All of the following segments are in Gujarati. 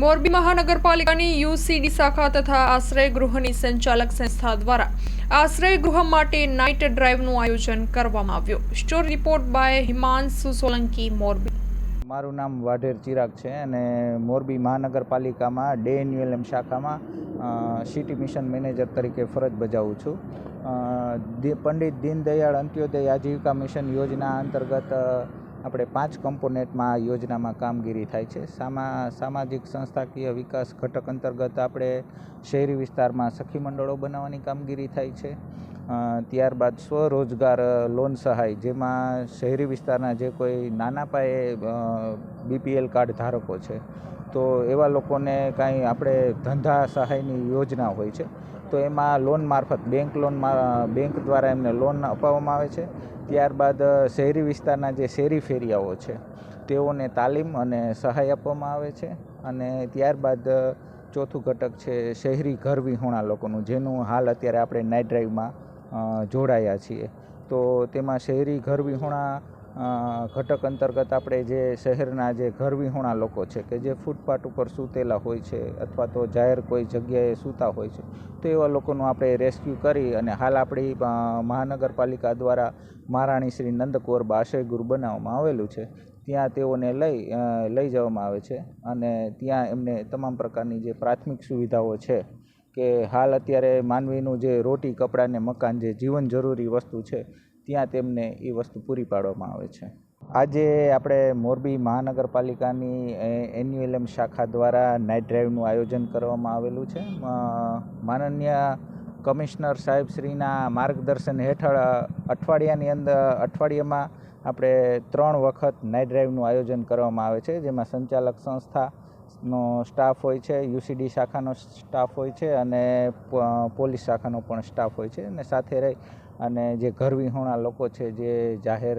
મોરબી મહાનગરપાલિકાની યુસીડી શાખા તથા આશ્રય ગૃહની સંચાલક સંસ્થા દ્વારા આશ્રય ગૃહ માટે નાઇટ ડ્રાઈવનું આયોજન કરવામાં આવ્યું. Store report by Himanshu Solanki, Morbi. મારું નામ વાઢેર ચિરાગ છે અને મોરબી મહાનગરપાલિકામાં ડે એન્યુએલએમ શાખામાં સિટી મિશન મેનેજર તરીકે ફરજ બજાવું છું. પંડિત દીનદયાળ અંત્યોદય આજીવિકા મિશન યોજના અંતર્ગત આપણે પાંચ કમ્પોનેન્ટમાં આ યોજનામાં કામગીરી થાય છે. સામા, સામાજિક, સંસ્થાકીય વિકાસ ઘટક અંતર્ગત આપણે શહેરી વિસ્તારમાં સખી મંડળો બનાવવાની કામગીરી થાય છે. ત્યારબાદ સ્વરોજગાર લોન સહાય જેમાં શહેરી વિસ્તારના જે કોઈ નાના પાયે બીપીએલ કાર્ડ ધારકો છે. તો એવા લોકોને કાંઈ આપણે ધંધા સહાયની યોજના હોય છે. તો એમાં લોન મારફત બેંક લોનમાં બેંક દ્વારા એમને લોન અપાવવામાં આવે છે. ત્યારબાદ શહેરી વિસ્તારના જે શેરી ફેરિયાઓ છે, તેઓને તાલીમ અને સહાય આપવામાં આવે છે. અને ત્યારબાદ ચોથું ઘટક છે શહેરી ઘર વિહોણા લોકોનું, જેનું હાલ અત્યારે આપણે નાઇટ ડ્રાઈવમાં જોડાયા છીએ. તો તેમાં શહેરી ઘર વિહોણા ઘટક અંતર્ગત આપણે જે શહેરના જે ઘર વિહોણા લોકો છે કે જે ફૂટપાથ ઉપર સૂતેલા હોય છે અથવા તો જાહેર કોઈ જગ્યાએ સૂતા હોય છે, તો એવા લોકોનું આપણે રેસ્ક્યુ કરી અને હાલ આપણી મહાનગરપાલિકા દ્વારા મહારાણી શ્રી નંદકુંવરબા આશ્રયગૃહ બનાવવામાં આવેલું છે. ત્યાં તેઓને લઈ લઈ જવામાં આવે છે અને ત્યાં એમને તમામ પ્રકારની જે પ્રાથમિક સુવિધાઓ છે કે હાલ અત્યારે માનવીનું જે રોટી કપડાં ને મકાન જે જીવન જરૂરી વસ્તુ છે ત્યાં તેમને એ વસ્તુ પૂરી પાડવામાં આવે છે. આજે આપણે મોરબી મહાનગરપાલિકાની એન્યુએલએમ શાખા દ્વારા નાઇટ ડ્રાઈવનું આયોજન કરવામાં આવેલું છે. માનનીય કમિશનર સાહેબશ્રીના માર્ગદર્શન હેઠળ અઠવાડિયાની અંદર અઠવાડિયામાં આપણે ત્રણ વખત નાઇટ ડ્રાઈવનું આયોજન કરવામાં આવે છે. જેમાં સંચાલક સંસ્થાનો સ્ટાફ હોય છે, યુસીડી શાખાનો સ્ટાફ હોય છે અને પોલીસ શાખાનો પણ સ્ટાફ હોય છે. અને સાથે રહી અને જે ઘર વિહોણા લોકો છે જે જાહેર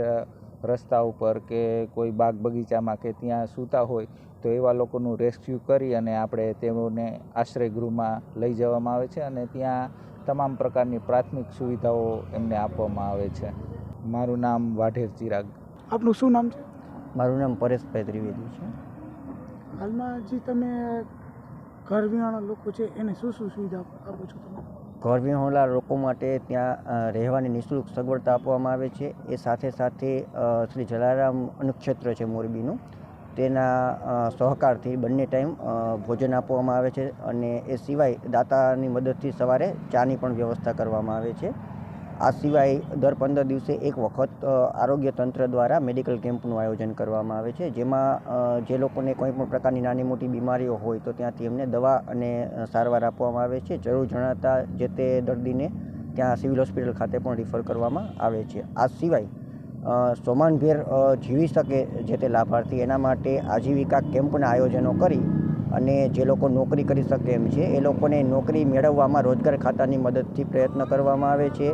રસ્તા ઉપર કે કોઈ બાગ બગીચામાં કે ત્યાં સૂતા હોય તો એવા લોકોનું રેસ્ક્યુ કરી અને આપણે તેઓને આશ્રય ગૃહમાં લઈ જવામાં આવે છે અને ત્યાં તમામ પ્રકારની પ્રાથમિક સુવિધાઓ એમને આપવામાં આવે છે. મારું નામ વાઢેર ચિરાગ. આપનું શું નામ છે? મારું નામ પરેશભાઈ ત્રિવેદી છે. હાલમાં જે તમે ઘર વિહાણા લોકો છે એને શું શું સુવિધા આપો છો તમે? ઘર વિહોણા લોકો માટે ત્યાં રહેવાની નિઃશુલ્ક સગવડતા આપવામાં આવે છે. એ સાથે સાથે શ્રી જલારામ અન્નક્ષેત્ર છે મોરબીનું. તેના સહકારથી બંને ટાઈમ ભોજન આપવામાં આવે છે અને એ સિવાય દાતાની મદદથી સવારે ચાની પણ વ્યવસ્થા કરવામાં આવે છે. આ સિવાય દર પંદર દિવસે એક વખત આરોગ્ય તંત્ર દ્વારા મેડિકલ કેમ્પનું આયોજન કરવામાં આવે છે, જેમાં જે લોકોને કોઈ પણ પ્રકારની નાની મોટી બીમારીઓ હોય તો ત્યાંથી એમને દવા અને સારવાર આપવામાં આવે છે. જરૂર જણાતા જે તે દર્દીને ત્યાં સિવિલ હોસ્પિટલ ખાતે પણ રિફર કરવામાં આવે છે. આ સિવાય સોમાનભેર જીવી શકે જે તે લાભાર્થી એના માટે આજીવિકા કેમ્પના આયોજનો કરી અને જે લોકો નોકરી કરી શકે એમ છે, એ લોકોને નોકરી મેળવવામાં રોજગાર ખાતાની મદદથી પ્રયત્ન કરવામાં આવે છે.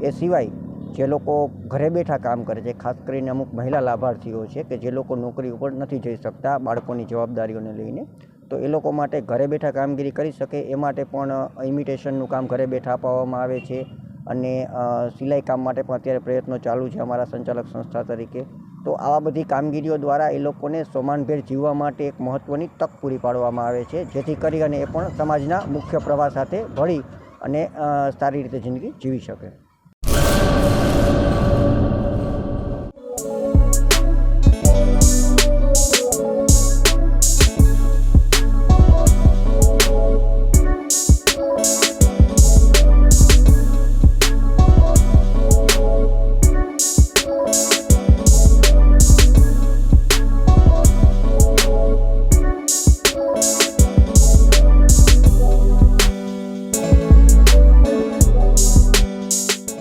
એ સિવાય જે લોકો ઘરે બેઠા કામ કરે છે, ખાસ કરીને અમુક મહિલા લાભાર્થીઓ છે કે જે લોકો નોકરી ઉપર નથી જઈ શકતા બાળકોની જવાબદારીઓને લઈને, તો એ લોકો માટે ઘરે બેઠા કામગીરી કરી શકે એ માટે પણ ઇમિટેશનનું કામ ઘરે બેઠા અપાવવામાં આવે છે અને સિલાઈ કામ માટે પણ અત્યારે પ્રયત્નો ચાલુ છે અમારા સંચાલક સંસ્થા તરીકે. તો આવા બધી કામગીરીઓ દ્વારા એ લોકોને સમાનભેર જીવવા માટે એક મહત્ત્વની તક પૂરી પાડવામાં આવે છે, જેથી કરી અને એ પણ સમાજના મુખ્ય પ્રવાહ સાથે ભળી અને સારી રીતે જિંદગી જીવી શકે.